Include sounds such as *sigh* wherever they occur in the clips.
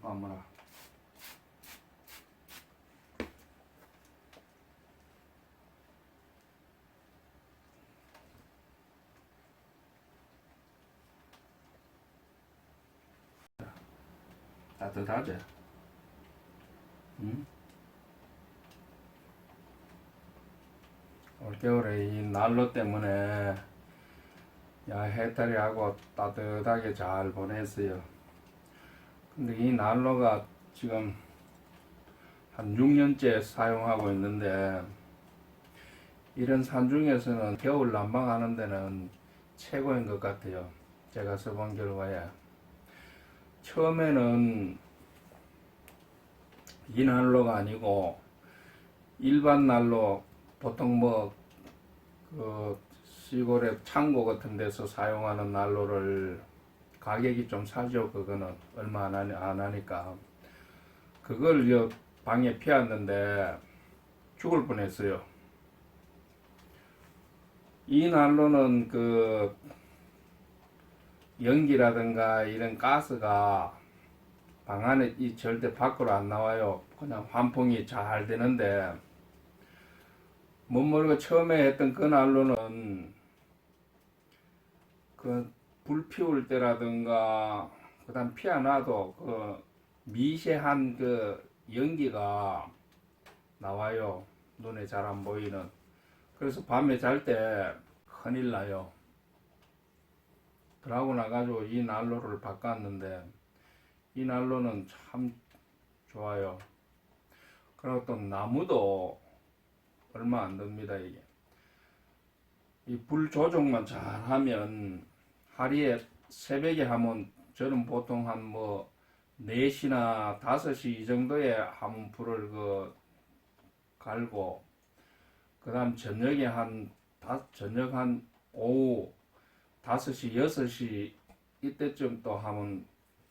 까마라. 따뜻하지? 응? 올겨울에 이 난로 때문에 야 해탈이하고 따뜻하게 잘 보냈어요. 근데 이 난로가 지금 한 6년째 사용하고 있는데 이런 산 중에서는 겨울 난방하는 데는 최고인 것 같아요. 제가 써본 결과에 처음에는 이 난로가 아니고 일반 난로 보통 뭐 그 시골의 창고 같은 데서 사용하는 난로를 가격이 좀 사죠. 그거는 얼마 안, 하니, 안 하니까 그걸 여 방에 피웠는데 죽을 뻔했어요. 이 난로는 그 연기라든가 이런 가스가 방 안에 이 절대 밖으로 안 나와요. 그냥 환풍이 잘 되는데 못 모르고 처음에 했던 그 난로는 그 불 피울 때라든가 그다음 피어나도 그 미세한 그 연기가 나와요. 눈에 잘 안 보이는. 그래서 밤에 잘 때 큰일 나요. 그러고 나가지고 이 난로를 바꿨는데 이 난로는 참 좋아요. 그리고 또 나무도 얼마 안 듭니다 이게. 이 불 조정만 잘 하면 하루에 새벽에 하면 저는 보통 한 뭐 4시나 5시 이 정도에 하면 불을 그 갈고 그 다음 저녁에 한 다, 저녁 한 오후 5시, 6시 이때쯤 또 하면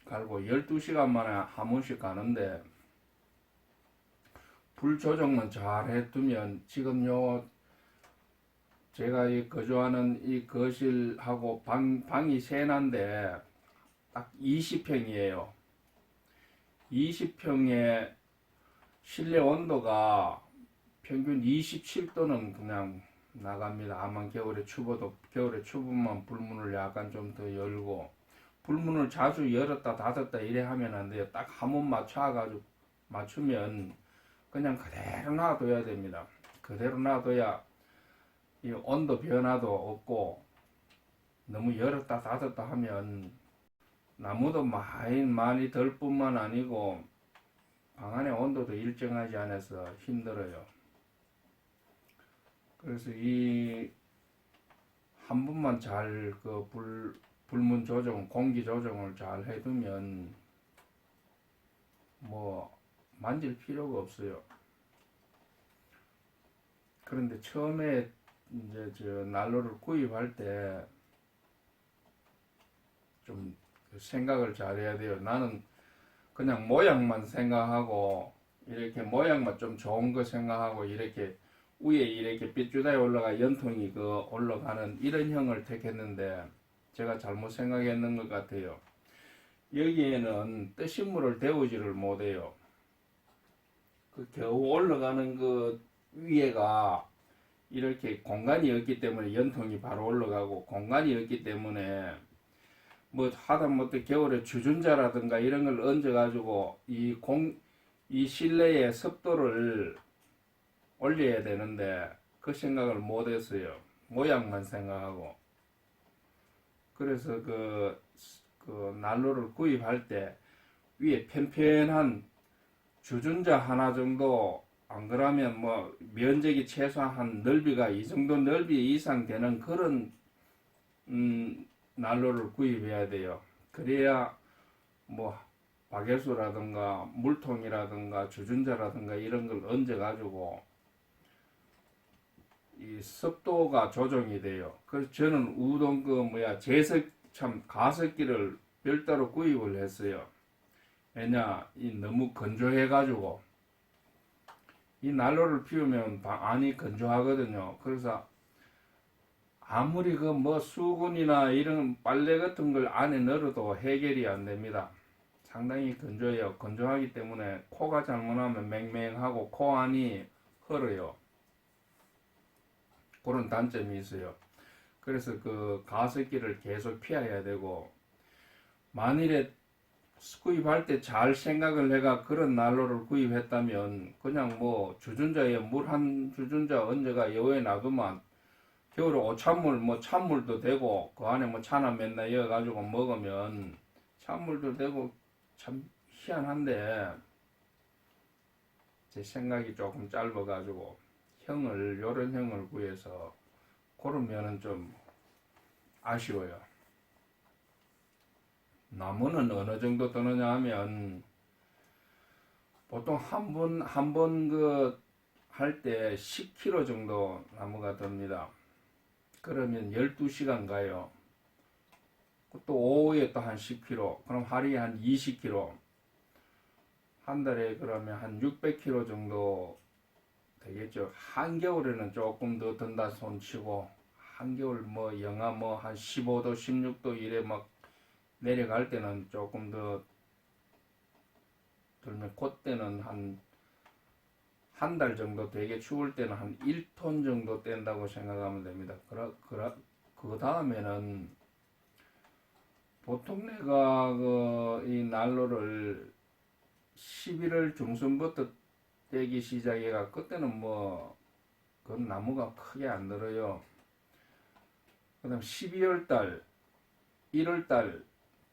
갈고 12시간 만에 한 번씩 가는데 불 조정만 잘 해두면 지금 요 제가 이 거주하는 이 거실하고 방, 방이 세난데 딱 20평이에요. 20평에 실내 온도가 평균 27도는 그냥 나갑니다. 아마 겨울에 추워도 겨울에 추우면 불문을 약간 좀 더 열고 불문을 자주 열었다 닫았다 이래 하면 안 돼요. 딱 한 번 맞춰가지고 맞추면 그냥 그대로 놔둬야 됩니다. 그대로 놔둬야 이 온도 변화도 없고 너무 열었다 닫았다 하면 나무도 많이 많이 덜 뿐만 아니고 방 안의 온도도 일정하지 않아서 힘들어요. 그래서 이 한 번만 잘 그 불 불문 조정, 공기 조정을 잘 해두면 뭐 만질 필요가 없어요. 그런데 처음에 이제 저 난로를 구입할 때 좀 생각을 잘 해야 돼요. 나는 그냥 모양만 생각하고 이렇게 모양만 좀 좋은 거 생각하고 이렇게 위에 이렇게 삐쭈다에 올라가 연통이 그 올라가는 이런 형을 택했는데 제가 잘못 생각했는 것 같아요. 여기에는 뜨신 물을 데우지를 못해요. 그 겨우 올라가는 그 위에가 이렇게 공간이 없기 때문에 연통이 바로 올라가고 공간이 없기 때문에 뭐 하다못해 겨울에 주전자라든가 이런 걸 얹어가지고 이 공, 이 실내의 습도를 올려야 되는데 그 생각을 못 했어요. 모양만 생각하고. 그래서 그, 그 난로를 구입할 때 위에 편편한 주전자 하나 정도 안 그러면 뭐 면적이 최소한 넓이가 이 정도 넓이 이상 되는 그런 음, 난로를 구입해야 돼요. 그래야 뭐 박열수라든가 물통이라든가 주전자라든가 이런 걸 얹어 가지고 이 습도가 조정이 돼요. 그래서 저는 우동 그 뭐야 제석 참 가습기를 별도로 구입을 했어요. 왜냐 이 너무 건조해 가지고 이 난로를 피우면 방 안이 건조하거든요. 그래서 아무리 그 뭐 수건이나 이런 빨래 같은 걸 안에 넣어도 해결이 안 됩니다. 상당히 건조해요. 건조하기 때문에 코가 잘못하면 맹맹하고 코 안이 헐어요. 그런 단점이 있어요. 그래서 그 가습기를 계속 피해야 되고 만일에 구입할 때 잘 생각을 해가 그런 난로를 구입했다면 그냥 뭐 주전자에 물 한 주전자 얹어가 여기에 놔두면 겨울에 오찬물 뭐 찬물도 되고 그 안에 뭐 차나 맨날 이어 가지고 먹으면 찬물도 되고 참 희한한데 제 생각이 조금 짧아 가지고 형을 요런 형을 구해서 그러면은 좀 아쉬워요. 나무는 어느 정도 드느냐 하면 보통 한 번 한 번 그 할 때 10kg 정도 나무가 듭니다. 그러면 12시간 가요. 또 오후에 또 한 10kg, 그럼 하루에 한 20kg. 한 달에 그러면 한 600kg 정도 되겠죠. 한겨울에는 조금 더 든다 손치고 한겨울 뭐 영하 뭐 한 15도, 16도 이래 막 내려갈 때는 조금 더 들면 그때는 한 한 달 정도 되게 추울 때는 한 1톤 정도 뗀다고 생각하면 됩니다. 그러, 그러, 그 다음에는 보통 내가 그 이 난로를 11월 중순부터 떼기 시작해가 그때는 뭐 그 나무가 크게 안 들어요. 그 다음 12월 달, 1월 달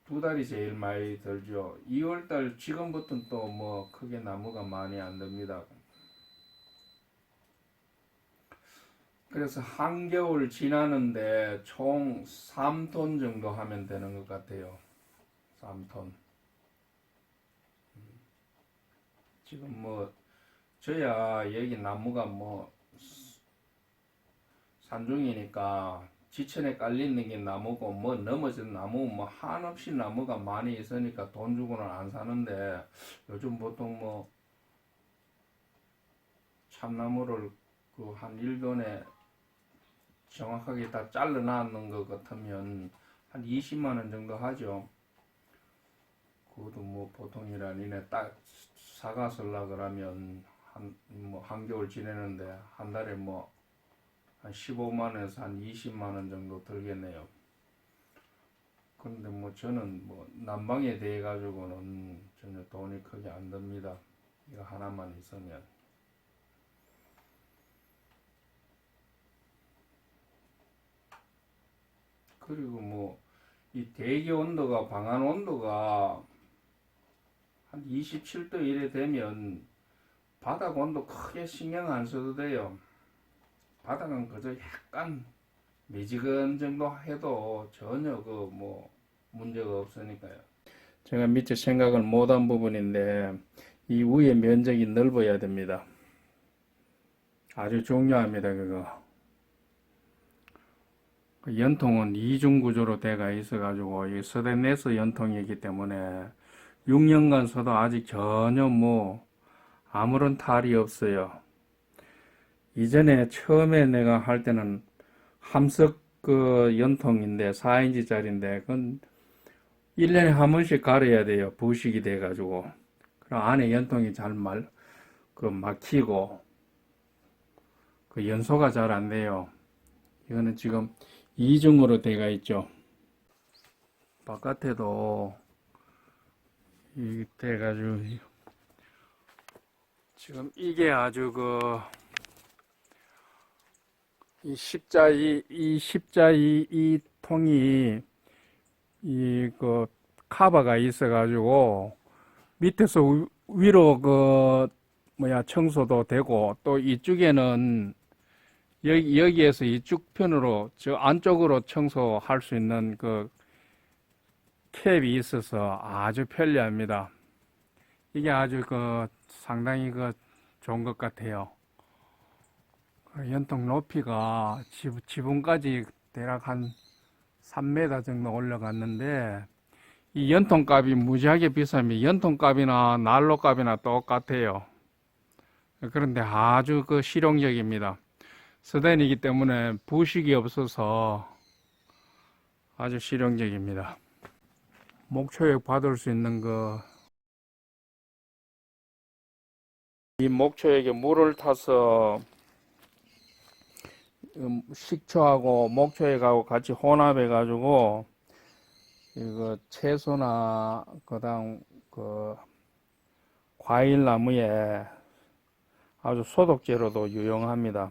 두 달이 제일 많이 들죠. 2월 달 지금부터는 또 뭐 크게 나무가 많이 안 듭니다. 그래서 한겨울 지나는데 총 3톤 정도 하면 되는 것 같아요. 3톤. 지금 뭐 저야 여기 나무가 뭐 산중이니까 지천에 깔리는 게 나무고 뭐 넘어진 나무 뭐 한없이 나무가 많이 있으니까 돈 주고는 안 사는데 요즘 보통 뭐 참나무를 그한 일본에 정확하게 다 잘라 놨는 것 같으면 한 20만 원 정도 하죠. 그것도 뭐 보통이 아니네. 딱 사가 쓸라 그러면 한 뭐 한겨울 지내는데 한 달에 뭐 한 15만 원에서 한 20만 원 정도 들겠네요. 그런데 뭐 저는 뭐 난방에 대해 가지고는 전혀 돈이 크게 안 듭니다. 이거 하나만 있으면. 그리고 뭐 이 대기 온도가 방안 온도가 한 27도 이래 되면 바닥 온도 크게 신경 안 써도 돼요. 바닥은 그저 약간 미지근 정도 해도 전혀 그 뭐 문제가 없으니까요. 제가 미처 생각을 못한 부분인데 이 위에 면적이 넓어야 됩니다. 아주 중요합니다, 그거. 그 연통은 이중 구조로 돼가 있어가지고 이 서대내서 연통이기 때문에 6년간 써도 아직 전혀 뭐 아무런 탈이 없어요. 이전에 처음에 내가 할 때는 함석 그 연통인데 4인치짜리인데 그건 1년에 한 번씩 갈아야 돼요. 부식이 돼 가지고. 그럼 안에 연통이 잘 말, 그 막히고 그 연소가 잘 안 돼요. 이거는 지금 이중으로 돼가 있죠. 바깥에도 이 돼 가지고 지금 이게 아주 그 이 십자 이, 이 십자 이, 이 통이 이 그 카바가 있어 가지고 밑에서 위- 위로 그 뭐야 청소도 되고 또 이쪽에는 여기, 여기에서 이쪽 편으로 저 안쪽으로 청소할 수 있는 그 캡이 있어서 아주 편리합니다. 이게 아주 그 상당히 그 좋은 것 같아요. 그 연통 높이가 지- 지붕까지 대략 한 3m 정도 올라갔는데 이 연통값이 무지하게 비싸면 연통값이나 난로값이나 똑같아요. 그런데 아주 그 실용적입니다. 서단이기 때문에 부식이 없어서 아주 실용적입니다. 목초액 받을 수 있는 거. 이 목초액에 물을 타서 음, 식초하고 목초액하고 같이 혼합해 가지고 이거 채소나 그다음 그 과일 나무에 아주 소독제로도 유용합니다.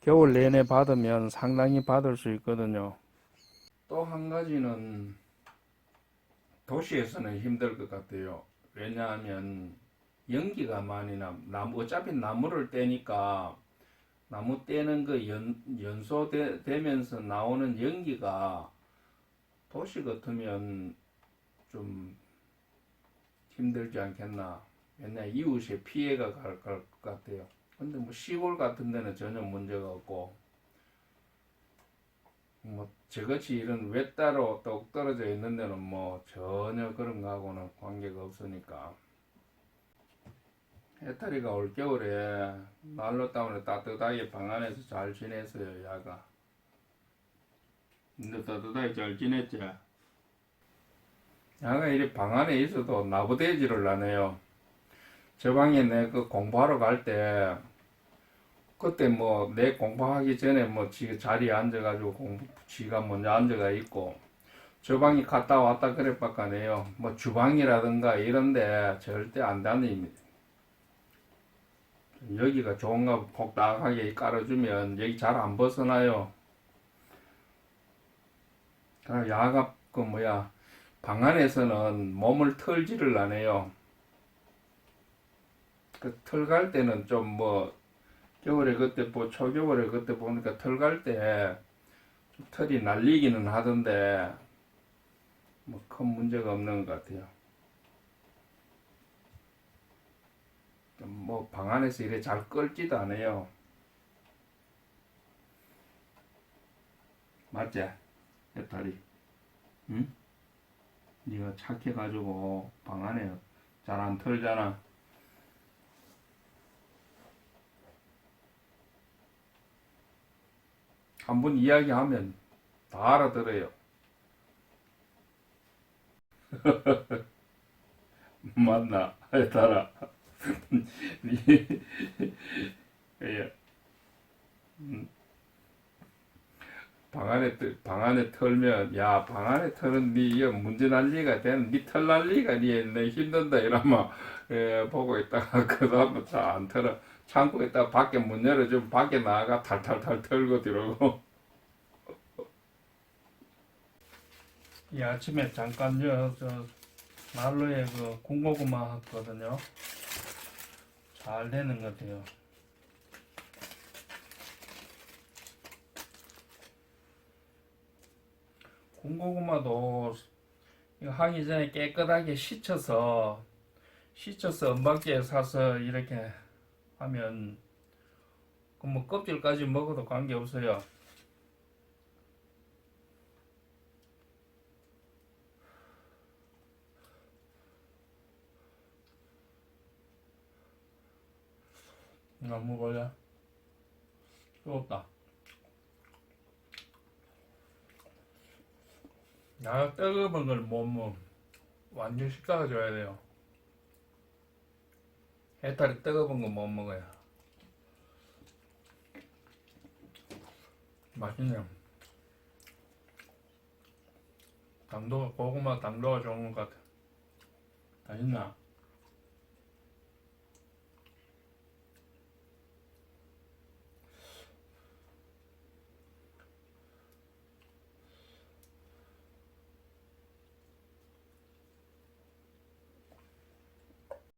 겨울 내내 받으면 상당히 받을 수 있거든요. 또 한 가지는 도시에서는 힘들 것 같아요. 왜냐하면 연기가 많이 나, 나무, 어차피 나무를 떼니까 나무 떼는 그 연, 연소되면서 나오는 연기가 도시 같으면 좀 힘들지 않겠나. 맨날 이웃에 피해가 갈 것 같아요. 근데 뭐 시골 같은 데는 전혀 문제가 없고, 뭐 저같이 이런 외따로 똑 떨어져 있는 데는 뭐 전혀 그런 거하고는 관계가 없으니까. 해탈이가 올 겨울에 난로 때문에 따뜻하게 방 안에서 잘 지냈어요, 야가. 근데 따뜻하게 잘 지냈지? 야가 이리 방 안에 있어도 나부대지를 안 해요. 저 방에 내 그 공부하러 갈 때, 그때 뭐 내 공부하기 전에 뭐 지 자리에 앉아가지고 공부, 지가 먼저 앉아가 있고, 저 방에 갔다 왔다 해요. 뭐 주방이라든가 이런데 절대 안 다닙니다. 여기가 좋은가 복닥하게 깔아주면 여기 잘 안 벗어나요. 아, 야가 그 뭐야 방 안에서는 몸을 털지를 안 해요. 그 털 갈 때는 좀 뭐 겨울에 그때 뭐 초겨울에 그때 보니까 털 갈 때 털이 날리기는 하던데 뭐 큰 문제가 없는 것 같아요. 뭐 방 안에서 이래 잘 끌지도 않아요. 맞지? 배탈이. 응? 네가 착해가지고 방 안에 잘 안 털잖아. 한 번 이야기하면 다 알아들어요. *laughs* 맞나? 달아. *laughs* 방 안에 털- 방 안에 털면 야 방 안에 털은 니 이거 문제 난리가 되는 니털 난리가 니내 힘든다 이러면 예, 보고 있다가 *laughs* 그 다음부터 안 털어. 참고 있다가 밖에 문 열어주면 밖에 나가 탈탈탈 털고 들어오고. *laughs* 이 아침에 잠깐 저, 저 난로에 그 군고구마 했거든요 잘 되는 것 같아요 군고구마도 하기 전에 깨끗하게 씻어서 씻어서 은박지에 사서 이렇게 하면 그뭐 껍질까지 먹어도 관계 없어요. 안 먹을래? 뜨겁다. 나 뜨거운 걸 못 먹어. 완전 식사줘야 돼요. 해탈이 뜨거운 거 못 먹어요. 맛있네요. 당도가 고구마 당도가 좋은 것 같아. 맛있나?